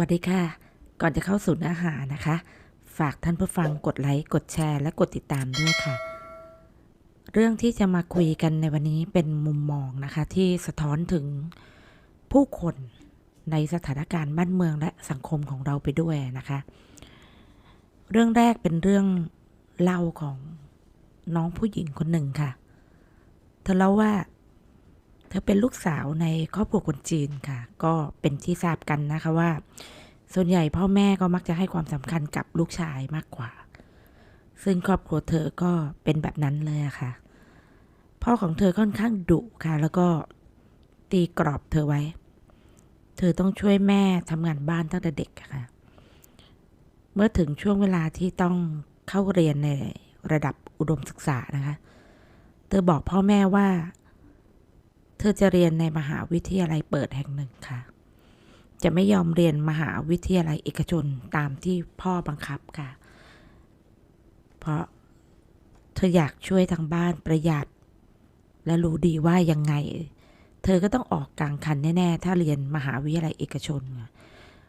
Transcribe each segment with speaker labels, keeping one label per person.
Speaker 1: วัสดีค่ะ ก่อนจะเข้าสู่เนื้อหานะคะ ฝากท่านผู้ฟังกดไลค์กดแชร์ และกดติดตามด้วยค่ะ เรื่องที่จะมาคุยกันในวันนี้เป็นมุมมองนะคะ ที่สะท้อนถึงผู้คนในสถานการณ์บ้านเมืองและสังคมของเราไปด้วยนะคะ เรื่องแรกเป็นเรื่องเล่าของน้องผู้หญิงคนหนึ่งค่ะ เธอเล่าว่า เธอเป็นลูกสาวในครอบครัวคนจีนค่ะ ก็เป็นที่ทราบกันนะคะว่า ส่วนใหญ่พ่อแม่ก็มักจะให้ความสำคัญกับลูกชายมากกว่า ซึ่งครอบครัวเธอก็เป็นแบบนั้นเลยอะค่ะ พ่อของเธอค่อนข้างดุค่ะ แล้วก็ตีกรอบเธอไว้ เธอต้องช่วยแม่ทำงานบ้านตั้งแต่เด็กค่ะ เมื่อถึงช่วงเวลาที่ต้องเข้าเรียนในระดับอุดมศึกษานะคะ เธอบอกพ่อแม่ว่า เธอจะเรียนในมหาวิทยาลัยเปิดแห่งหนึ่งค่ะ จะไม่ยอมเรียนมหาวิทยาลัยเอกชนตามที่พ่อบังคับค่ะ เพราะเธออยากช่วยทางบ้านประหยัด และรู้ดีว่ายังไง เธอก็ต้องออกกลางคันแน่ ๆ ถ้าเรียนมหาวิทยาลัยเอกชน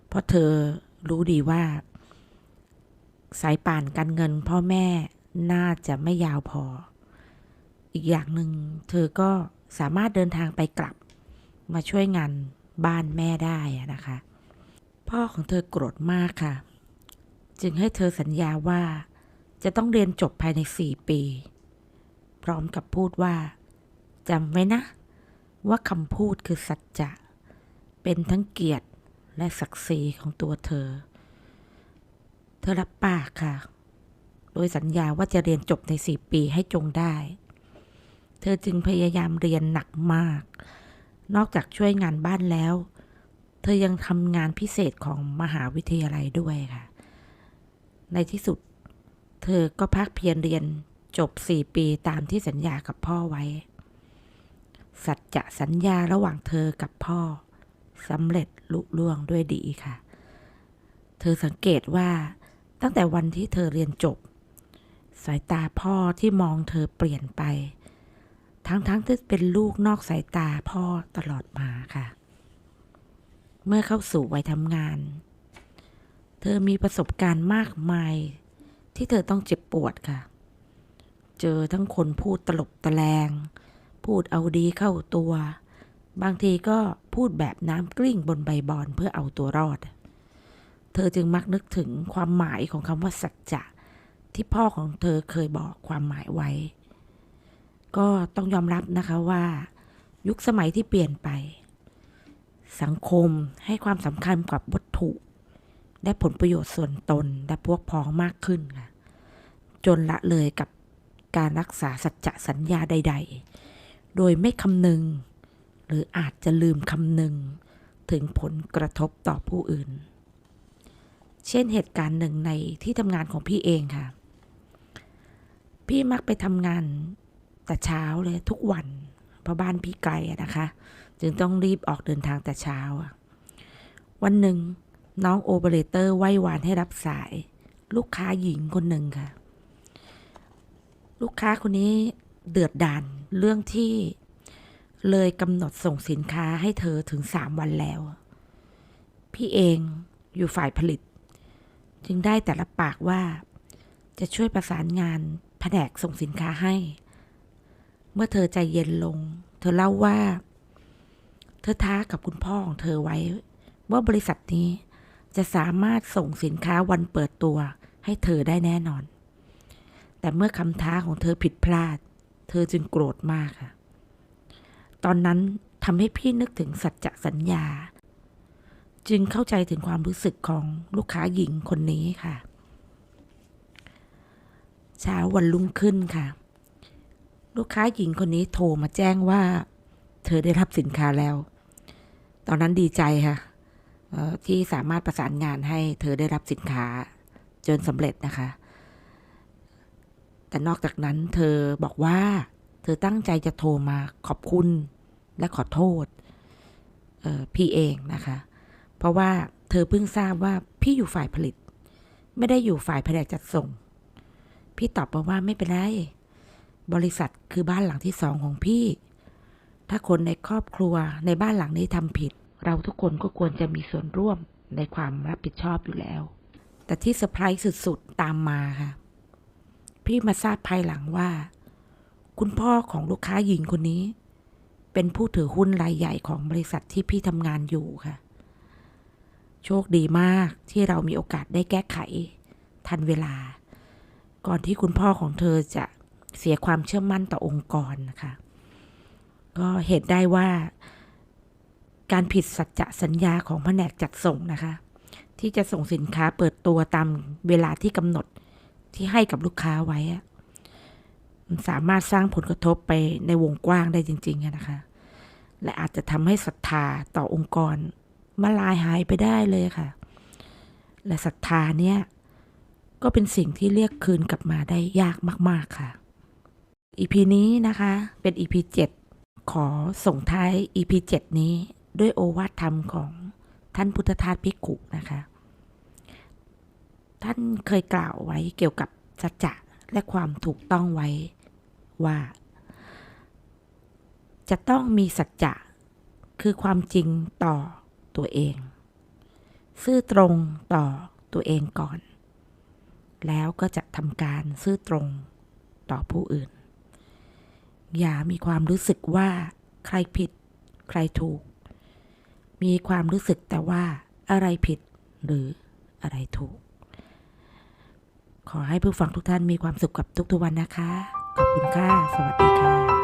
Speaker 1: เพราะเธอรู้ดีว่า สายป่านการเงินพ่อแม่น่าจะไม่ยาวพอ อีกอย่างหนึ่งเธอก็ สามารถเดินทางไปกลับ มาช่วยงานบ้านแม่ได้นะคะ พ่อของเธอโกรธมากค่ะ จึงให้เธอสัญญาว่าจะต้องเรียนจบภายในสี่ปี พร้อมกับพูดว่าจำไว้นะ ว่าคำพูดคือสัจจะ เป็นทั้งเกียรติและศักดิ์ศรีของตัวเธอ เธอรับปากค่ะ โดยสัญญาว่าจะเรียนจบในสี่ปีให้จงได้ เธอจึงพยายามเรียนหนักมาก นอกจากช่วยงานบ้านแล้ว เธอยังทำงานพิเศษของมหาวิทยาลัยด้วยค่ะ ในที่สุด เธอก็พักเพียรเรียนจบสี่ปีตามที่สัญญากับพ่อไว้ สัจจะสัญญาระหว่างเธอกับพ่อสำเร็จลุล่วงด้วยดีค่ะ เธอสังเกตว่าตั้งแต่วันที่เธอเรียนจบ สายตาพ่อที่มองเธอเปลี่ยนไป ทั้งๆที่เป็นลูกนอกสายตาพ่อตลอดมาค่ะ เมื่อเข้าสู่วัยทำงาน เธอมีประสบการณ์มากมาย ที่เธอต้องเจ็บปวดค่ะ เจอทั้งคนพูดตลบตะแลง พูดเอาดีเข้าตัว บางทีก็พูดแบบน้ำกลิ้งบนใบบอนเพื่อเอาตัวรอด เธอจึงมักนึกถึงความหมายของคำว่าสัจจะที่พ่อของเธอเคยบอกความหมายไว้ ก็ต้องยอมรับนะคะว่า ยุคสมัยที่เปลี่ยนไป สังคมให้ความสำคัญกับวัตถุและผลประโยชน์ส่วนตนและพวกพ้องมากขึ้นค่ะ จนละเลยกับการรักษาสัจจะสัญญาใด ๆ โดยไม่คำนึง หรืออาจจะลืมคำนึง ถึงผลกระทบต่อผู้อื่น เช่นเหตุการณ์หนึ่งในที่ทำงานของพี่เองค่ะ พี่มักไปทำงาน แต่เช้าเลยทุกวัน เพราะบ้านพี่ไกลนะคะ จึงต้องรีบออกเดินทางแต่เช้า วันหนึ่งน้องโอเปอเรเตอร์ไหว้วานให้รับสาย ลูกค้าหญิงคนหนึ่งค่ะ ลูกค้าคนนี้เดือดดานเรื่องที่เลยกำหนดส่งสินค้าให้เธอถึงสามวันแล้ว พี่เองอยู่ฝ่ายผลิต จึงได้แต่ละปากว่าจะช่วยประสานงานแผนกส่งสินค้าให้ เมื่อเธอใจเย็นลง เธอเล่าว่า เธอท้ากับคุณพ่อของเธอไว้ ว่าบริษัทนี้จะสามารถส่งสินค้าวันเปิดตัวให้เธอได้แน่นอน แต่เมื่อคำท้าของเธอผิดพลาด เธอจึงโกรธมากค่ะ ตอนนั้นทำให้พี่นึกถึงสัจจะสัญญา จึงเข้าใจถึงความรู้สึกของลูกค้าหญิงคนนี้ค่ะ เช้าวันรุ่งขึ้นค่ะ ลูกค้าหญิงคนนี้โทรมาแจ้งว่า เธอได้รับสินค้าแล้ว ตอนนั้นดีใจค่ะที่สามารถประสานงานให้เธอได้รับสินค้าจนสำเร็จนะคะ แต่นอกจากนั้นเธอบอกว่า เธอตั้งใจจะโทรมาขอบคุณและขอโทษพี่เองนะคะ เพราะว่าเธอเพิ่งทราบว่าพี่อยู่ฝ่ายผลิต ไม่ได้อยู่ฝ่ายแผนกจัดส่ง พี่ตอบมาว่าไม่เป็นไร บริษัทคือบ้านหลังที่สองของพี่ ถ้าคนในครอบครัวในบ้านหลังนี้ทำผิด เราทุกคนก็ควรจะมีส่วนร่วมในความรับผิดชอบอยู่แล้ว แต่ที่เซอร์ไพรส์สุดๆตามมาค่ะ พี่มาทราบภายหลังว่า คุณพ่อของลูกค้าหญิงคนนี้ เป็นผู้ถือหุ้นรายใหญ่ของบริษัทที่พี่ทำงานอยู่ค่ะ โชคดีมากที่เรามีโอกาสได้แก้ไข ทันเวลา ก่อนที่คุณพ่อของเธอจะ เสียความเชื่อมั่นต่อองค์กรนะคะ ก็เหตุได้ว่า การผิดสัจจะสัญญาของแผนกจัดส่งนะคะ ที่จะส่งสินค้าเปิดตัวตามเวลาที่กำหนดที่ให้กับลูกค้าไว้สามารถสร้างผลกระทบไปในวงกว้างได้จริง ๆนะคะ และอาจจะทำให้ศรัทธาต่อองค์กรมาลายหายไปได้เลยค่ะ และศรัทธาเนี่ยก็เป็นสิ่งที่เรียกคืนกลับมาได้ยากมาก ๆค่ะ EP นี้นะคะ เป็น EP 7 ขอส่งท้าย EP 7 นี้ด้วยโอวาทธรรมของท่านพุทธทาสภิกุนะคะ ท่านเคยกล่าวไว้เกี่ยวกับสัจจะและความถูกต้องไว้ว่า จะต้องมีสัจจะคือความจริงต่อตัวเอง ซื่อตรงต่อตัวเองก่อน แล้วก็จะทำการซื่อตรงต่อผู้อื่น อย่ามีความรู้สึกว่าใครผิด ใครถูก มีความรู้สึกแต่ว่าอะไรผิดหรืออะไรถูก ขอให้ผู้ฟังทุกท่านมีความสุขกับทุกๆวันนะคะ ขอบคุณค่ะ สวัสดีค่ะ